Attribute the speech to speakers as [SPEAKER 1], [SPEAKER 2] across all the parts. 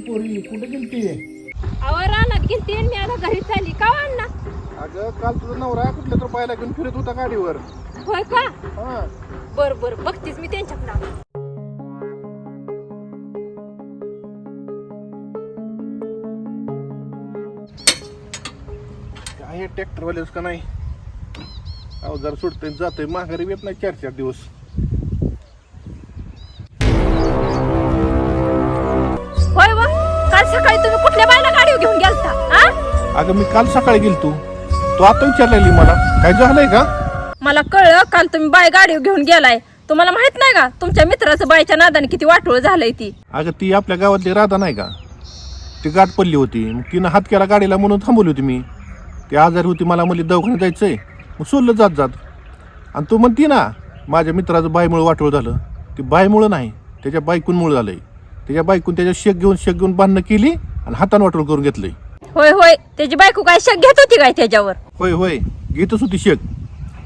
[SPEAKER 1] पोरी कुठे गेलती?
[SPEAKER 2] अहो रानात गेलती आणि मी आता घरी चालली. का हो अण्णा?
[SPEAKER 1] अगं काल तुझा नवरा कुठल्या तर बायला घेऊन फिरत होता गाडीवर.
[SPEAKER 2] होय का?
[SPEAKER 1] हा.
[SPEAKER 2] बर बर बघतीस मी त्यांच्याकडे.
[SPEAKER 1] काय ट्रॅक्टरवालेच का नाही? अवजार सुटतंय जातंय. माघारी येत नाही चार चार दिवस.
[SPEAKER 2] सकाळी तुम्ही कुठल्या बायला गाडी घेऊन गेलता हा?
[SPEAKER 1] अगं मी काल सकाळी गेलतो. तू आता विचारलेली मला. काय झालंय का?
[SPEAKER 2] मला कळलं काल तुम्ही बाय गाडी घेऊन गेलाय. तुम्हाला माहीत नाही का? तुमच्या मित्राचं बायच्या नादाने किती वाटोळ झालंय ती.
[SPEAKER 1] अगं ती आपल्या गावातली राधा नाही का? ती गाठ पडली होती. मग तिनं हात केला गाडीला म्हणून थांबवली होती मी. ती आजारी होती मला म्हणली दवाखान्यात जायचंय. मग सोडलं जात जात. आणि तू म्हणती ना माझ्या मित्राचं बायमुळं वाटोळ झालं. ती बायमुळं नाही त्याच्या बायकूनमुळं झालंय. त्याच्या बायकून त्याच्या शेक घेऊन शेक घेऊन बांधणं केली आणि हातानं वाटोळ करून घेतलंय.
[SPEAKER 2] होय होय. त्याची बायको काय शक घेत होती काय त्याच्यावर?
[SPEAKER 1] होय होय. घेतच होती शेक.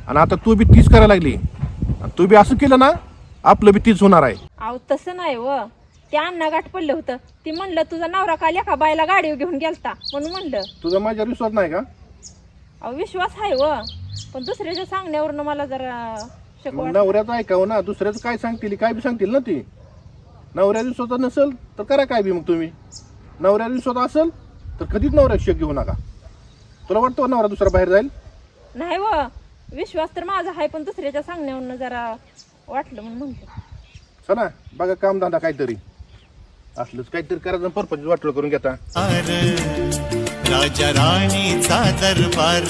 [SPEAKER 1] आणि आता तू बी तीच करायला लागली. आणि तू बी असं केलं ना आपलं बी तीच होणार आहे.
[SPEAKER 2] अहो तसं नाही व ते अण्णा गाठ पडलं होतं. ती म्हणलं तुझा नवरा काल एका बायला गाडी घेऊन गेलता. म्हणून म्हणलं.
[SPEAKER 1] तुझा माझ्यावर विश्वास नाही का?
[SPEAKER 2] अहो विश्वास आहे व पण दुसऱ्याच्या सांगण्यावरनं मला जरा शक
[SPEAKER 1] नवऱ्याचं ऐकावं ना. दुसऱ्याचं काय सांगतील काय बी सांगतील ना ती? नवऱ्या विश्वास नसेल तर करा काय बी मग तुम्ही. नवऱ्या विश्वास असेल तर कधीच नवऱ्या शेक घेऊ नका. तुला वाटतं नवरा दुसरा बाहेर जाईल?
[SPEAKER 2] नाही व विश्वास तर माझा आहे पण दुसऱ्याच्या सांगण्यावरनं जरा वाटलं म्हणून म्हणलं
[SPEAKER 1] चला बघा कामधंदा काहीतरी. असलंच काहीतरी करायचं परपंच वाटलं करून घेता.
[SPEAKER 3] राजा राणीचा दरबार.